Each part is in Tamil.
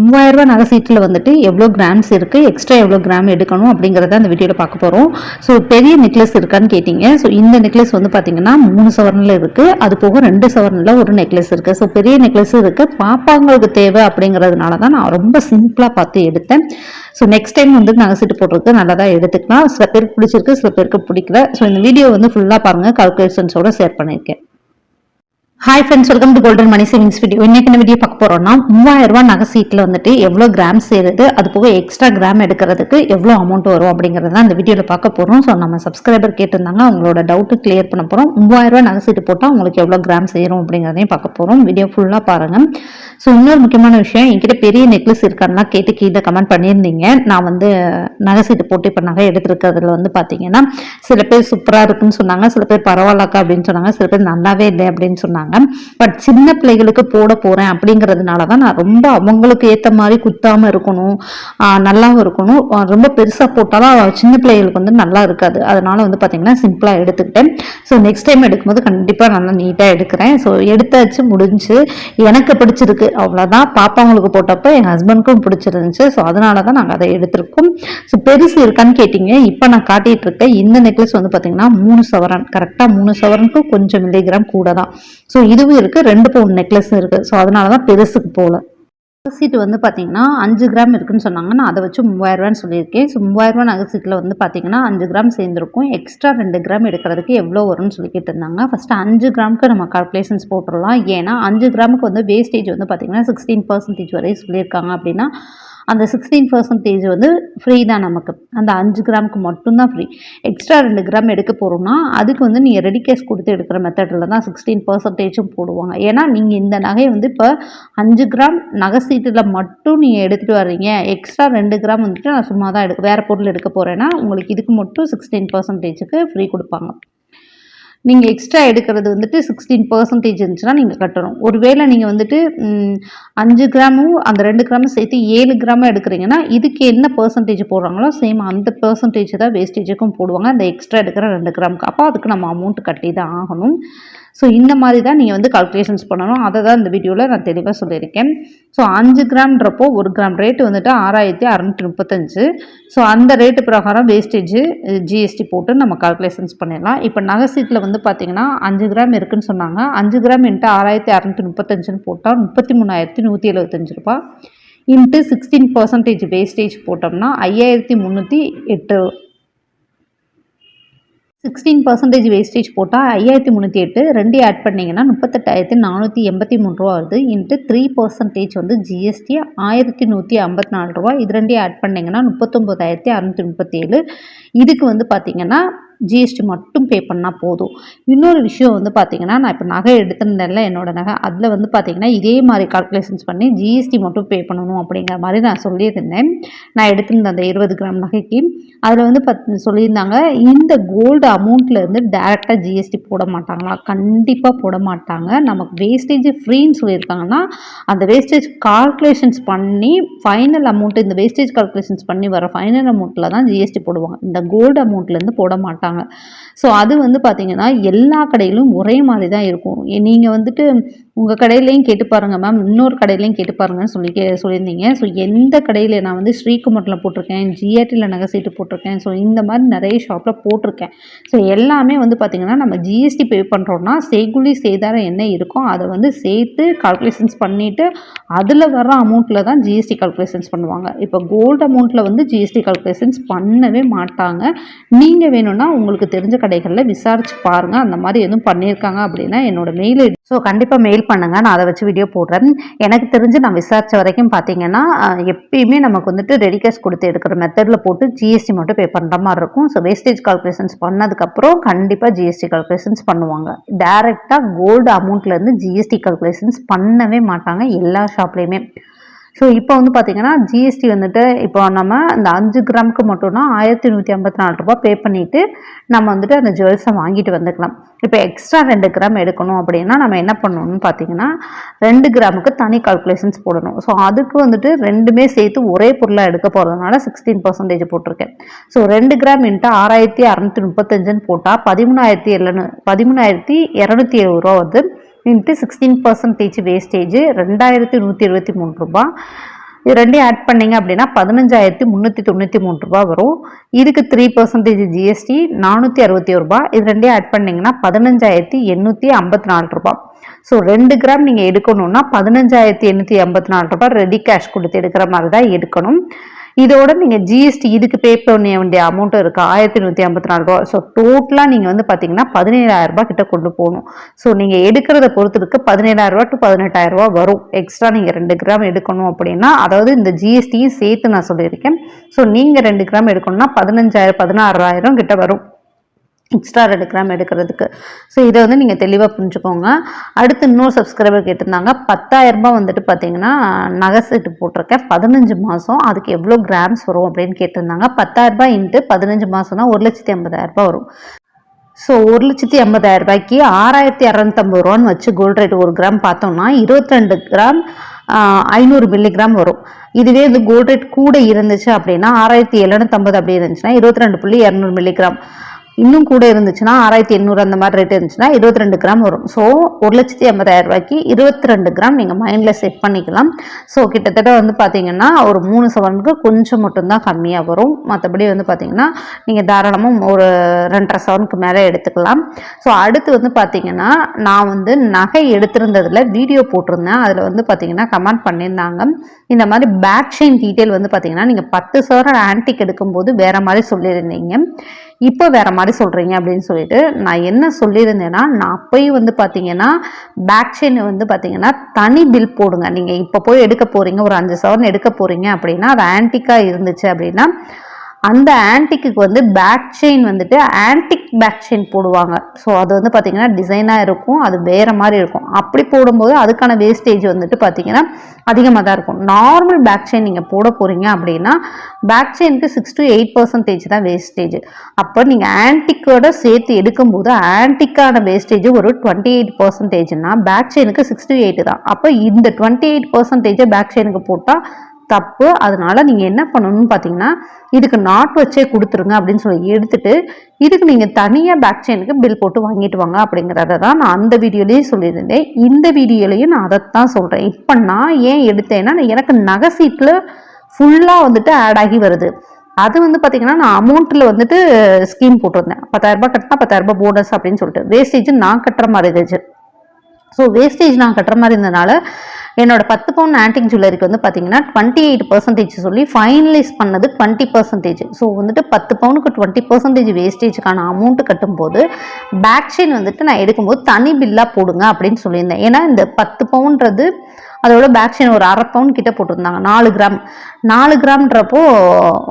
மூவாயிரரூபா நகை சீட்டில் வந்துட்டு எவ்வளோ கிராம்ஸ் இருக்குது எக்ஸ்ட்ரா எவ்வளோ கிராம் எடுக்கணும் அப்படிங்கிறத அந்த வீடியோவில் பார்க்க போகிறோம் ஸோ பெரிய நெக்லஸ் இருக்கான்னு கேட்டிங்க. ஸோ இந்த நெக்லஸ் வந்து பார்த்தீங்கன்னா மூணு சவரனில் இருக்குது அது போக ரெண்டு சவரனில் ஒரு நெக்லஸ் இருக்குது ஸோ பெரிய நெக்லஸ் இருக்குது பாப்பாங்களுக்கு தேவை அப்படிங்கிறதுனால தான் நான் ரொம்ப சிம்பிளாக பார்த்து எடுத்தேன். ஸோ நெக்ஸ்ட் டைம் வந்து நகை சீட்டு போடுறதுக்கு நல்லா தான் எடுத்துக்கலாம். சில பேருக்கு பிடிச்சிருக்கு சில பேருக்கு பிடிக்கல. ஸோ இந்த வீடியோ வந்து ஃபுல்லாக பாருங்கள் கால்குலேஷன்ஸோட ஷேர் பண்ணியிருக்கேன். Hi friends welcome to golden money savings video இன்னைக்கு என்ன வீடியோ பார்க்க போறோம்னா மூவாயிரம் ரூபாய் நகை சீட்டில் வந்துட்டு எவ்வளோ கிராம் சேருது அது போக எக்ஸ்ட்ரா கிராம் எடுக்கிறதுக்கு எவ்வளோ அமௌண்ட் வரும் அப்படிங்கிறத தான் இந்த வீடியோவில் பார்க்க போகிறோம் ஸோ நம்ம சப்ஸ்கிரைபர் கேட்டிருந்தாங்க அவங்களோட டவுட்டு கிளியர் பண்ண போகிறோம் மூவாயிரம் ரூபாய் நகை சீட்டு போட்டால் உங்களுக்கு எவ்வளோ கிராம் சேரும் அப்படிங்கிறதையும் பார்க்க போகிறோம் வீடியோ ஃபுல்லாக பாருங்கள் ஸோ இன்னொரு முக்கியமான விஷயம் என்கிட்ட பெரிய நெக்லஸ் இருக்கான்னா கேட்டு கீழே கமெண்ட் பண்ணியிருந்தீங்க. நான் வந்து நகை சீட்டு போட்டு இப்போ நகை எடுத்துருக்கிறதுல வந்து பார்த்தீங்கன்னா சில பேர் சூப்பராக இருக்குன்னு சொன்னாங்க சில பேர் பரவாயில்லக்கா அப்படின்னு சொன்னாங்க சில பேர் நல்லாவே இல்லை அப்படின்னு சொன்னாங்க. பட் சின்ன பிள்ளைகளுக்கு போட போகிறேன் அப்படிங்கிறதுனால தான் நான் ரொம்ப அவங்களுக்கு ஏற்ற மாதிரி குத்தாமல் இருக்கணும். நல்லாவும் இருக்கணும். ரொம்ப பெருசாக போட்டாலும் சின்ன பிள்ளைகளுக்கு வந்து நல்லா இருக்காது. அதனால வந்து பார்த்தீங்கன்னா சிம்பிளாக எடுத்துக்கிட்டேன். ஸோ நெக்ஸ்ட் டைம் எடுக்கும்போது கண்டிப்பாக நல்லா நீட்டாக எடுக்கிறேன். ஸோ எடுத்தாச்சு முடிஞ்சு. எனக்கு பிடிச்சிருக்கு. அவ்வளோதான் பாப்பாங்களுக்கு போட்டப்போ என் ஹஸ்பண்ட்க்கும் பிடிச்சிருந்துச்சு. ஸோ அதனால தான் நாங்கள் அதை எடுத்திருக்கோம். ஸோ பெருசு இருக்கான்னு கேட்டிங்க. இப்போ நான் காட்டிட்டு இருக்கேன். இந்த நெக்லஸ் வந்து பார்த்தீங்கன்னா மூணு சவரன். கரெக்டாக மூணு சவரனுக்கு கொஞ்சம் மில்லிகிராம் கூட தான் ஸோ ஸோ இதுவும் இருக்குது ரெண்டு பவுன் நெக்லஸும் இருக்குது ஸோ அதனால தான் பெருசுக்கு போகல அகசீட்டு வந்து பார்த்தீங்கன்னா அஞ்சு கிராம் இருக்குன்னு சொன்னாங்க. நான் அதை வச்சு மூவாயிரரூவான்னு சொல்லியிருக்கேன். ஸோ மூவாயிரரூவா அகசீட்டில் வந்து பார்த்தீங்கன்னா அஞ்சு கிராம் சேர்ந்துருக்கும். எக்ஸ்ட்ரா ரெண்டு கிராம் எடுக்கிறதுக்கு எவ்வளோ வரும்னு சொல்லிக்கிட்டு இருந்தாங்க ஃபஸ்ட்டு அஞ்சு கிராமுக்கு நம்ம கால்குலேஷன்ஸ் போட்டுடலாம். ஏன்னா அஞ்சு கிராமுக்கு வந்து வேஸ்டேஜ் வந்து பார்த்தீங்கன்னா சிக்ஸ்டீன் பர்சன்டேஜ் வரை சொல்லியிருக்காங்க அப்படின்னா அந்த சிக்ஸ்டீன் பர்சன்டேஜ் வந்து ஃப்ரீ தான் நமக்கு. அந்த அஞ்சு கிராமுக்கு மட்டும்தான் ஃப்ரீ எக்ஸ்ட்ரா ரெண்டு கிராம் எடுக்க போகிறோம்னா அதுக்கு வந்து நீங்கள் ரெடி கேஷ் கொடுத்து எடுக்கிற மெத்தடில் தான் சிக்ஸ்டீன் பர்சன்டேஜும் போடுவாங்க. ஏன்னா நீங்கள் இந்த நகையை வந்து இப்போ அஞ்சு கிராம் நகை சீட்டில் மட்டும் நீங்கள் எடுத்துகிட்டு வர்றீங்க. எக்ஸ்ட்ரா ரெண்டு கிராம் வந்துட்டு நான் சும்மா தான் எடுக்க வேறு பொருள் எடுக்க போகிறேன்னா உங்களுக்கு இதுக்கு மட்டும் சிக்ஸ்டீன் பர்சன்டேஜுக்கு ஃப்ரீ கொடுப்பாங்க. நீங்கள் எக்ஸ்ட்ரா எடுக்கிறது வந்துட்டு சிக்ஸ்டீன் பர்சன்டேஜ் இருந்துச்சுன்னா நீங்கள் கட்டணும். ஒருவேளை நீங்கள் வந்துட்டு அஞ்சு கிராமும் அந்த ரெண்டு கிராமும் சேர்த்து ஏழு கிராமும் எடுக்கிறீங்கன்னா இதுக்கு என்ன பர்சன்டேஜ் போடுறாங்களோ சேம் அந்த பர்சன்டேஜ் தான் வேஸ்டேஜுக்கும் போடுவாங்க. அந்த எக்ஸ்ட்ரா எடுக்கிற ரெண்டு கிராமுக்கு. அப்போ அதுக்கு நம்ம அமௌண்ட் கட்டி தான் ஆகணும். ஸோ இந்த மாதிரி தான் நீங்கள் வந்து கால்குலேஷன்ஸ் பண்ணணும். அதை தான் இந்த வீடியோவில் நான் தெளிவாக சொல்லியிருக்கேன். ஸோ அஞ்சு கிராம்ன்றப்போ ஒரு கிராம் ரேட்டு வந்துட்டு ஆறாயிரத்தி அறநூற்றி முப்பத்தஞ்சு. ஸோ அந்த ரேட்டு பிரகாரம் வேஸ்டேஜ் ஜிஎஸ்டி போட்டு நம்ம கால்குலேஷன்ஸ் பண்ணிடலாம். இப்போ நகை சீட்டில் வந்து பார்த்தீங்கன்னா அஞ்சு கிராம் இருக்குதுன்னு சொன்னாங்க. அஞ்சு கிராம் இன்ட்டு ஆறாயிரத்தி அறநூற்றி முப்பத்தஞ்சுன்னு போட்டால் முப்பத்தி மூணாயிரத்தி நூற்றி எழுபத்தஞ்சு ரூபா. இன்ட்டு சிக்ஸ்டீன் பர்சன்டேஜ் வேஸ்டேஜ் போட்டோம்னா ஐயாயிரத்தி முந்நூற்றி எட்டு. சிக்ஸ்டீன் பர்சன்டேஜ் வேஸ்டேஜ் போட்டால் ஐயாயிரத்தி முந்நூற்றி எட்டு. ரெண்டு ஆட் பண்ணிங்கன்னா முப்பத்தெட்டாயிரத்தி நானூற்றி எண்பத்தி மூணு ரூபா வருது. இன்ட்டு த்ரீ பர்சன்டேஜ் வந்து ஜிஎஸ்டி ஆயிரத்தி நூற்றி ஐம்பத்தி நாலு ரூபா. இது ரெண்டையும் ஆட் பண்ணிங்கன்னா முப்பத்தொம்போதாயிரத்தி அறநூற்றி முப்பத்தி ஏழு இதுக்கு வந்து பார்த்திங்கன்னா ஜிஎஸ்டி மட்டும் பே பண்ணால் போதும். இன்னொரு விஷயம் வந்து பார்த்தீங்கன்னா நான் இப்போ நகை எடுத்திருந்தேன்ல என்னோடய நகை. அதில் வந்து பார்த்திங்கன்னா இதே மாதிரி கால்குலேஷன்ஸ் பண்ணி ஜிஎஸ்டி மட்டும் பே பண்ணணும் அப்படிங்கிற மாதிரி நான் சொல்லியிருந்தேன். நான் எடுத்திருந்தேன் அந்த இருபது கிராம் நகைக்கு. அதில் வந்து பத் சொல்லியிருந்தாங்க இந்த கோல்டு அமௌண்ட்லேருந்து டேரெக்டாக ஜிஎஸ்டி போட மாட்டாங்களா? கண்டிப்பாக போட மாட்டாங்க. நமக்கு வேஸ்டேஜ் ஃப்ரீன்னு சொல்லியிருக்காங்கன்னா அந்த வேஸ்டேஜ் கால்குலேஷன்ஸ் பண்ணி ஃபைனல் அமௌண்ட் இந்த வேஸ்டேஜ் கால்குலேஷன்ஸ் பண்ணி வர ஃபைனல் அமௌண்ட்டில் தான் ஜிஎஸ்டி போடுவாங்க. இந்த கோல்டு அமௌண்ட்லேருந்து போட மாட்டாங்க. ஸோ அது வந்து பார்த்தீங்கன்னா எல்லா கடையிலும் ஒரே மாதிரி தான் இருக்கும். நீங்கள் வந்துட்டு உங்கள் கடையிலையும் கேட்டு பாருங்கள் மேம் இன்னொரு கடையிலையும் கேட்டு பாருங்கன்னு சொல்லி கே சொல்லியிருந்தீங்க. ஸோ எந்த கடையில் நான் வந்து ஸ்ரீகுமரில் போட்டிருக்கேன் ஜிஆர்டியில் நகை சீட்டு போட்டிருக்கேன் ஸோ இந்த மாதிரி நிறைய ஷாப்பில் போட்டிருக்கேன். ஸோ எல்லாமே வந்து பார்த்திங்கன்னா நம்ம ஜிஎஸ்டி பே பண்ணுறோன்னா செய்குலி சேதாரம் என்ன இருக்கோ அதை வந்து சேர்த்து கால்குலேஷன்ஸ் பண்ணிவிட்டு அதில் வர அமௌண்ட்டில் தான் ஜிஎஸ்டி கால்குலேஷன்ஸ் பண்ணுவாங்க. இப்போ கோல்டு அமௌண்ட்டில் வந்து ஜிஎஸ்டி கால்குலேஷன்ஸ் பண்ணவே மாட்டாங்க. நீங்கள் வேணும்னா உங்களுக்கு தெரிஞ்ச கடைகளில் விசாரித்து பாருங்கள் அந்த மாதிரி எதுவும் பண்ணியிருக்காங்க அப்படின்னா என்னோட மெயில் ஸோ கண்டிப்பாக மெயில் பண்ணுங்கள் நான் அதை வச்சு வீடியோ போடுறேன். எனக்கு தெரிஞ்சு நான் விசாரிச்ச வரைக்கும் பார்த்தீங்கன்னா எப்பயுமே நமக்கு வந்துட்டு ரெடி கேஷ் கொடுத்து எடுக்கிற மெத்தடில் போட்டு ஜிஎஸ்டி மட்டும் பே பண்ணுற மாதிரி இருக்கும். ஸோ வேஸ்டேஜ் கால்குலேஷன்ஸ் பண்ணதுக்கப்புறம் கண்டிப்பாக ஜிஎஸ்டி கால்குலேஷன்ஸ் பண்ணுவாங்க. டேரெக்டாக கோல்டு அமௌண்ட்லேருந்து ஜிஎஸ்டி கால்குலேஷன்ஸ் பண்ணவே மாட்டாங்க. எல்லா ஷாப்லேயுமே ஸோ இப்போ வந்து பார்த்தீங்கன்னா ஜிஎஸ்டி வந்துட்டு இப்போ நம்ம இந்த அஞ்சு கிராமுக்கு மட்டும்னா ஆயிரத்தி நூற்றி ஐம்பத்தி நாலு ரூபா பே பண்ணிவிட்டு நம்ம வந்துட்டு அந்த ஜுவல்ஸை வாங்கிட்டு வந்துக்கலாம். இப்போ எக்ஸ்ட்ரா ரெண்டு கிராம் எடுக்கணும் அப்படின்னா நம்ம என்ன பண்ணணும்னு பார்த்தீங்கன்னா ரெண்டு கிராமுக்கு தனி கால்குலேஷன்ஸ் போடணும். ஸோ அதுக்கு வந்துட்டு ரெண்டுமே சேர்த்து ஒரே பொருளாக எடுக்க போகிறதுனால சிக்ஸ்டீன் பர்சன்டேஜ் போட்டிருக்கேன். ஸோ ரெண்டு கிராம் இன்ட்டு ஆறாயிரத்தி அறநூற்றி முப்பத்தஞ்சுன்னு போட்டால் பதிமூணாயிரத்தி எழுநூ பதிமூணாயிரத்தி இரநூத்தி எழுபது ரூபா வந்து இன்ட்டு சிக்ஸ்டீன் பர்சன்டேஜ் வேஸ்டேஜ் ரெண்டாயிரத்தி நூற்றி இருபத்தி மூணு ரூபா. இது ரெண்டையும் ஆட் பண்ணீங்க அப்படின்னா பதினஞ்சாயிரத்தி முந்நூற்றி தொண்ணூற்றி மூணு ரூபா வரும். இதுக்கு த்ரீ பர்சன்டேஜ் ஜிஎஸ்டி நானூற்றி அறுபத்தி ஒரு ரூபா. இது ரெண்டையும் ஆட் பண்ணீங்கன்னா பதினஞ்சாயிரத்தி எண்ணூற்றி ஐம்பத்தி நாலு ரூபா. ஸோ ரெண்டு கிராம் நீங்கள் எடுக்கணும்னா பதினஞ்சாயிரத்தி எண்ணூற்றி ஐம்பத்தி நாலு ரூபா ரெடி கேஷ் கொடுத்து எடுக்கிற மாதிரி தான் எடுக்கணும். இதோட நீங்கள் ஜிஎஸ்டி இதுக்கு பே பண்ண வேண்டிய அமௌண்ட்டும் இருக்குது ஆயிரத்தி நூற்றி ஐம்பத்தி நாலு ரூபா. ஸோ டோட்டலாக நீங்கள் வந்து பார்த்தீங்கன்னா பதினேழாயிரம் ரூபாய் கிட்ட கொண்டு போகணும். ஸோ நீங்கள் எடுக்கிறத பொறுத்து இருக்கு பதினேழாயிரம் ரூபா டு பதினெட்டாயிரம் ரூபா வரும். எக்ஸ்ட்ரா நீங்கள் ரெண்டு கிராம் எடுக்கணும் அப்படின்னா அதாவது இந்த ஜிஎஸ்டியும் சேர்த்து நான் சொல்லியிருக்கேன். ஸோ நீங்கள் ரெண்டு கிராம் எடுக்கணும்னா பதினஞ்சாயிரம் பதினாறாயிரம் கிட்ட வரும். எக்ஸ்ட்ரா ரெண்டு கிராம் எடுக்கிறதுக்கு. ஸோ இதை வந்து நீங்கள் தெளிவாக புரிஞ்சுக்கோங்க. அடுத்து இன்னொரு சப்ஸ்கிரைபர் கேட்டிருந்தாங்க. பத்தாயிரரூபா ரூபாய் வந்துட்டு பார்த்தீங்கன்னா நகை செட்டு போட்டிருக்கேன். பதினஞ்சு மாதம் அதுக்கு எவ்வளோ கிராம்ஸ் வரும் அப்படின்னு கேட்டிருந்தாங்க. பத்தாயிரரூபா இன்ட்டு பதினஞ்சு மாதம்னா ஒரு லட்சத்தி ஐம்பதாயிரரூபா ரூபாய் வரும். ஸோ ஒரு லட்சத்தி ஐம்பதாயிரம் ரூபாய்க்கு ஆறாயிரத்தி இரநூத்தம்பது ரூபான்னு வச்சு கோல்டு ரேட் ஒரு கிராம் பார்த்தோம்னா இருபத்தி ரெண்டு கிராம் ஐநூறு மில்லிகிராம் வரும். இதுவே வந்து கோல்டு ரேட் கூட இருந்துச்சு அப்படின்னா ஆறாயிரத்தி எழுநூத்தம்பது அப்படி இருந்துச்சுன்னா இருபத்தி ரெண்டு புள்ளி இரநூறு மில்லிகிராம் இன்னும் கூட இருந்துச்சுன்னா ஆறாயிரத்தி எண்ணூறு அந்த மாதிரி ரேட் இருந்துச்சுன்னா இருபத்தி ரெண்டு கிராம் வரும். ஸோ ஒரு லட்சத்தி ஐம்பதாயிரம் ரூபாய்க்கு இருபத்தி ரெண்டு கிராம் நீங்கள் மைண்டில் செட் பண்ணிக்கலாம். ஸோ கிட்டத்தட்ட வந்து பார்த்தீங்கன்னா ஒரு மூணு சவரனுக்கு கொஞ்சம் மட்டும்தான் கம்மியாக வரும். மற்றபடி வந்து பார்த்தீங்கன்னா நீங்கள் தாராளமாக ஒரு ரெண்டரை சவனுக்கு மேலே எடுத்துக்கலாம். ஸோ அடுத்து வந்து பார்த்தீங்கன்னா நான் வந்து நகை எடுத்திருந்ததில் வீடியோ போட்டிருந்தேன். அதில் வந்து பார்த்தீங்கன்னா கமெண்ட் பண்ணியிருந்தாங்க. இந்த மாதிரி பேக் செயின் டீட்டெயில் வந்து பார்த்தீங்கன்னா நீங்கள் பத்து சவரன் ஆன்டிக் எடுக்கும்போது வேறு மாதிரி சொல்லியிருந்தீங்க. இப்போ வேற மாதிரி சொல்கிறீங்க அப்படின்னு சொல்லிட்டு நான் என்ன சொல்லியிருந்தேன்னா நான் அப்போயும் வந்து பார்த்தீங்கன்னா பேக் செயின் வந்து பார்த்தீங்கன்னா தனி பில் போடுங்க. நீங்கள் இப்போ போய் எடுக்க போகிறீங்க ஒரு அஞ்சு சவரன் எடுக்க போகிறீங்க அப்படின்னா அது ஆன்டிக்காக இருந்துச்சு அப்படின்னா அந்த ஆன்டிக்கு வந்து பேக் செயின் வந்துட்டு ஆன்டிக் பேக் செயின் போடுவாங்க. ஸோ அது வந்து பார்த்திங்கன்னா டிசைனாக இருக்கும். அது வேறு மாதிரி இருக்கும். அப்படி போடும்போது அதுக்கான வேஸ்டேஜ் வந்துட்டு பார்த்திங்கன்னா அதிகமாக தான் இருக்கும். நார்மல் பேக் செயின் நீங்கள் போட போகிறீங்க அப்படின்னா பேக் செயினுக்கு சிக்ஸ் டு எயிட் பர்சன்டேஜ் தான் வேஸ்டேஜ் அப்போ நீங்கள் ஆன்டிக்கோட சேர்த்து எடுக்கும்போது ஆன்டிக்கான வேஸ்டேஜ் ஒரு டுவெண்ட்டி எயிட் பர்சன்டேஜ்னா பேக் செயினுக்கு சிக்ஸ் டு எயிட் தான். அப்போ இந்த டுவெண்ட்டி எயிட் பர்சன்டேஜை பேக் செயினுக்கு போட்டால் தப்பு அதனால நீங்கள் என்ன பண்ணணும்னு பார்த்தீங்கன்னா இதுக்கு நாட் வச்சே கொடுத்துருங்க அப்படின்னு சொல்லி எடுத்துட்டு இதுக்கு நீங்கள் தனியாக பேக் செயினுக்கு பில் போட்டு வாங்கிட்டு வாங்க அப்படிங்கிறத தான் நான் அந்த வீடியோலேயும் சொல்லியிருந்தேன். இந்த வீடியோலையும் நான் அதைத்தான் சொல்கிறேன் இப்போ நான் ஏன் எடுத்தேன்னா எனக்கு நகை சீட்டில் ஃபுல்லாக வந்துட்டு ஆட் ஆகி வருது. அது வந்து பார்த்தீங்கன்னா நான் அமௌண்ட்டில் வந்துட்டு ஸ்கீம் போட்டிருந்தேன். பத்தாயிரரூபா கட்டினா பத்தாயிரரூபா போனஸ் அப்படின்னு சொல்லிட்டு. வேஸ்டேஜ் நான் கட்டுற மாதிரி இருந்துச்சு. ஸோ வேஸ்டேஜ் நான் கட்டுற மாதிரி இருந்தனால என்னோட பத்து பவுன் ஆன்டிக் ஜுவல்லரிக்கு வந்து பார்த்தீங்கன்னா டுவெண்ட்டி எயிட் பர்சன்டேஜ் சொல்லி ஃபைனலைஸ் பண்ணது டுவெண்ட்டி பர்சன்டேஜ் ஸோ வந்துட்டு பத்து பவுனுக்கு டுவெண்ட்டி பர்சன்டேஜ் வேஸ்டேஜுக்கான அமௌண்ட் கட்டும்போது பேக் செயின் வந்துட்டு நான் எடுக்கும்போது தனி பில்லாக போடுங்க அப்படின்னு சொல்லியிருந்தேன். ஏன்னா இந்த பத்து பவுன்றது அதோட பேக் செயின் ஒரு அரை பவுன் கிட்ட போட்டிருந்தாங்க. நாலு கிராம் நாலு கிராம்ன்றப்போ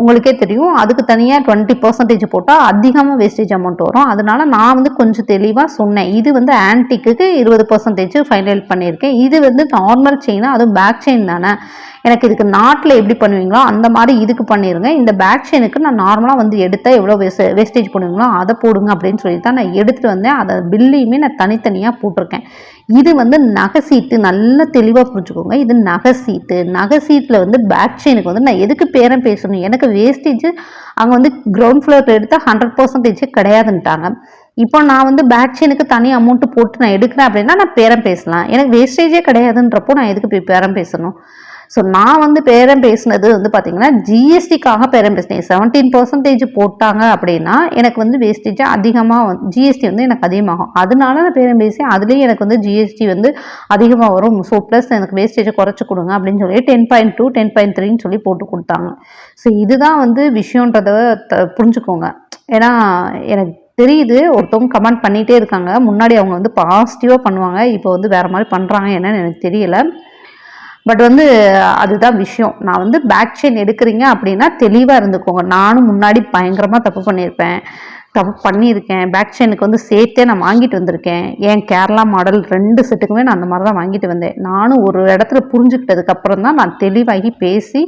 உங்களுக்கே தெரியும் அதுக்கு தனியாக டுவெண்ட்டி பர்சன்டேஜ் போட்டால் அதிகமாக வேஸ்டேஜ் அமௌண்ட் வரும். அதனால நான் வந்து கொஞ்சம் தெளிவாக சொன்னேன். இது வந்து ஆன்டிக்கு இருபது பர்சன்டேஜ் ஃபைனல் பண்ணியிருக்கேன். இது வந்து நார்மல் செயினாக அதுவும் பேக் செயின் தானே. எனக்கு இதுக்கு நாட்டில் எப்படி பண்ணுவீங்களோ அந்த மாதிரி இதுக்கு பண்ணிடுங்க இந்த பேக் செயினுக்கு நான் நார்மலாக வந்து எடுத்தால் எவ்வளோ வேஸ்ட் வேஸ்டேஜ் பண்ணுவீங்களோ அதை போடுங்க அப்படின்னு சொல்லி தான் நான் எடுத்துகிட்டு வந்தேன். அதை பில்லையுமே நான் தனித்தனியாக போட்டிருக்கேன். இது வந்து நகை சீட்டு நல்லா தெளிவாக புரிஞ்சுக்கோங்க. இது நகை சீட்டு. நகை சீட்டில் வந்து பேக் செயினுக்கு வந்து நான் எதுக்கு பேரம் பேசணும்? எனக்கு வேஸ்டேஜ் அங்கே வந்து கிரவுண்ட் ஃப்ளோரில் எடுத்தால் ஹண்ட்ரட் பர்சன்டேஜ் கிடையாதுன்ட்டாங்க. இப்போ நான் வந்து பேக் செயினுக்கு தனி அமௌண்ட்டு போட்டு நான் எடுக்கிறேன் அப்படின்னா நான் பேரம் பேசலாம். எனக்கு வேஸ்டேஜே கிடையாதுன்றப்போ நான் எதுக்கு போய் பேரம் பேசணும்? ஸோ நான் வந்து பேரம் பேசினது வந்து பார்த்தீங்கன்னா ஜிஎஸ்டிக்காக பேரம் பேசினேன். செவன்டீன் பர்சன்டேஜ் போட்டாங்க அப்படின்னா எனக்கு வந்து வேஸ்டேஜ் அதிகமாக வந்து ஜிஎஸ்டி வந்து எனக்கு அதிகமாகும். அதனால நான் பேரம் பேசி அதுலேயும் எனக்கு வந்து ஜிஎஸ்டி வந்து அதிகமாக வரும். ஸோ ப்ளஸ் எனக்கு வேஸ்டேஜை குறைச்சி கொடுங்க அப்படின்னு சொல்லி ten point two ten point த்ரீன்னு சொல்லி போட்டு கொடுத்தாங்க. ஸோ இதுதான் வந்து விஷயன்றத த- புரிஞ்சுக்கோங்க. ஏன்னா எனக்கு தெரியுது ஒருத்தவங்க கமெண்ட் பண்ணிகிட்டே இருக்காங்க. முன்னாடி அவங்க வந்து பாசிட்டிவாக பண்ணுவாங்க. இப்போ வந்து வேறு மாதிரி பண்ணுறாங்க என்னன்னு எனக்கு தெரியலை. பட் வந்து அதுதான் விஷயம். நான் வந்து பேக் செயின் எடுக்கிறீங்க அப்படின்னா தெளிவாக இருந்துக்கோங்க. நானும் முன்னாடி பயங்கரமாக தப்பு பண்ணியிருப்பேன். டப் பண்ணியிருக்கேன். பேக் செயினுக்கு வந்து சேர்த்தே நான் வாங்கிட்டு வந்திருக்கேன். ஏன் கேரளா மாடல் ரெண்டு செட்டுக்குமே நான் அந்த மாதிரி தான் வாங்கிட்டு வந்தேன். நானும் ஒரு இடத்துல புரிஞ்சுக்கிட்டதுக்கப்புறம் தான் நான் தெளிவாகி பேசி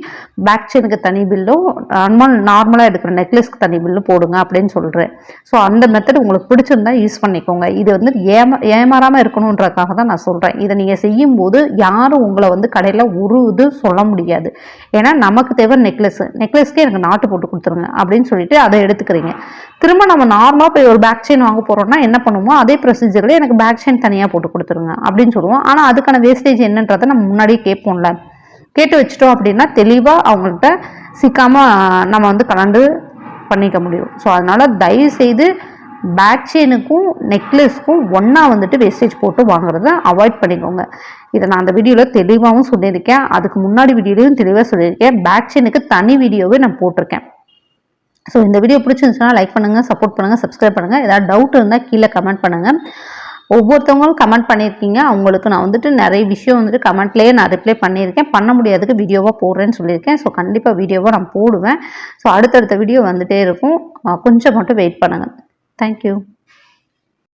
பேக் செயினுக்கு தனி பில்லும் நார்மல் நார்மலாக எடுக்கிற நெக்லஸ்க்கு தனி பில்லும் போடுங்க அப்படின்னு சொல்கிறேன் ஸோ அந்த மெத்தட் உங்களுக்கு பிடிச்சிருந்தா யூஸ் பண்ணிக்கோங்க. இது வந்து ஏமா ஏமாறாமல் இருக்கணுன்றதுக்காக தான் நான் சொல்கிறேன் இதை நீங்கள் செய்யும்போது யாரும் உங்களை வந்து கடையில் ஒரு இது சொல்ல முடியாது. ஏன்னா நமக்கு தேவை நெக்லஸ் நெக்லஸ்க்கே எனக்கு நாட்டு போட்டு கொடுத்துருங்க அப்படின்னு சொல்லிட்டு அதை எடுத்துக்கிறீங்க. திரும்ப நம்ம நார்மலாக போய் ஒரு பேக் செயின் வாங்க போகிறோம்னா என்ன பண்ணுவோம் அதே ப்ரொசீஜரில் எனக்கு பேக் செயின் தனியாக போட்டு கொடுத்துருங்க அப்படின்னு சொல்லுவோம். ஆனால் அதுக்கான வேஸ்டேஜ் என்னன்றதை நம்ம முன்னாடியே கேட்போம்ல. கேட்டு வச்சிட்டோம் அப்படின்னா தெளிவாக அவங்கள்ட்ட சிக்காமல் நம்ம வந்து கலந்து பண்ணிக்க முடியும். ஸோ அதனால் தயவு செய்து பேக் செயினுக்கும் நெக்லஸ்க்கும் ஒன்றா வந்துட்டு வேஸ்டேஜ் போட்டு வாங்குறத அவாய்ட் பண்ணிக்கோங்க. இதை நான் அந்த வீடியோவில் தெளிவாகவும் சொல்லியிருக்கேன். அதுக்கு முன்னாடி வீடியோலையும் தெளிவாக சொல்லியிருக்கேன். பேக் செயினுக்கு தனி வீடியோவே நான் போட்டிருக்கேன். ஸோ இந்த வீடியோ பிடிச்சிருந்துச்சுன்னா லைக் பண்ணுங்கள் சப்போர்ட் பண்ணுங்கள் சப்ஸ்கிரைப் பண்ணுங்கள் ஏதாவது டவுட் இருந்தால் கீழே கமெண்ட் பண்ணுங்கள் ஒவ்வொருத்தவங்களும் கமெண்ட் பண்ணியிருக்கீங்க. அவங்களுக்கு நான் வந்துட்டு நிறைய விஷயம் வந்துட்டு கமெண்ட்லேயே நான் ரிப்ளை பண்ணியிருக்கேன். பண்ண முடியாதுக்கு வீடியோவாக போடுறேன்னு சொல்லியிருக்கேன். ஸோ கண்டிப்பாக வீடியோவாக நான் போடுவேன். ஸோ அடுத்தடுத்த வீடியோ வந்துகிட்டே இருக்கும். கொஞ்சம் மட்டும் வெயிட் பண்ணுங்கள் தேங்க்யூ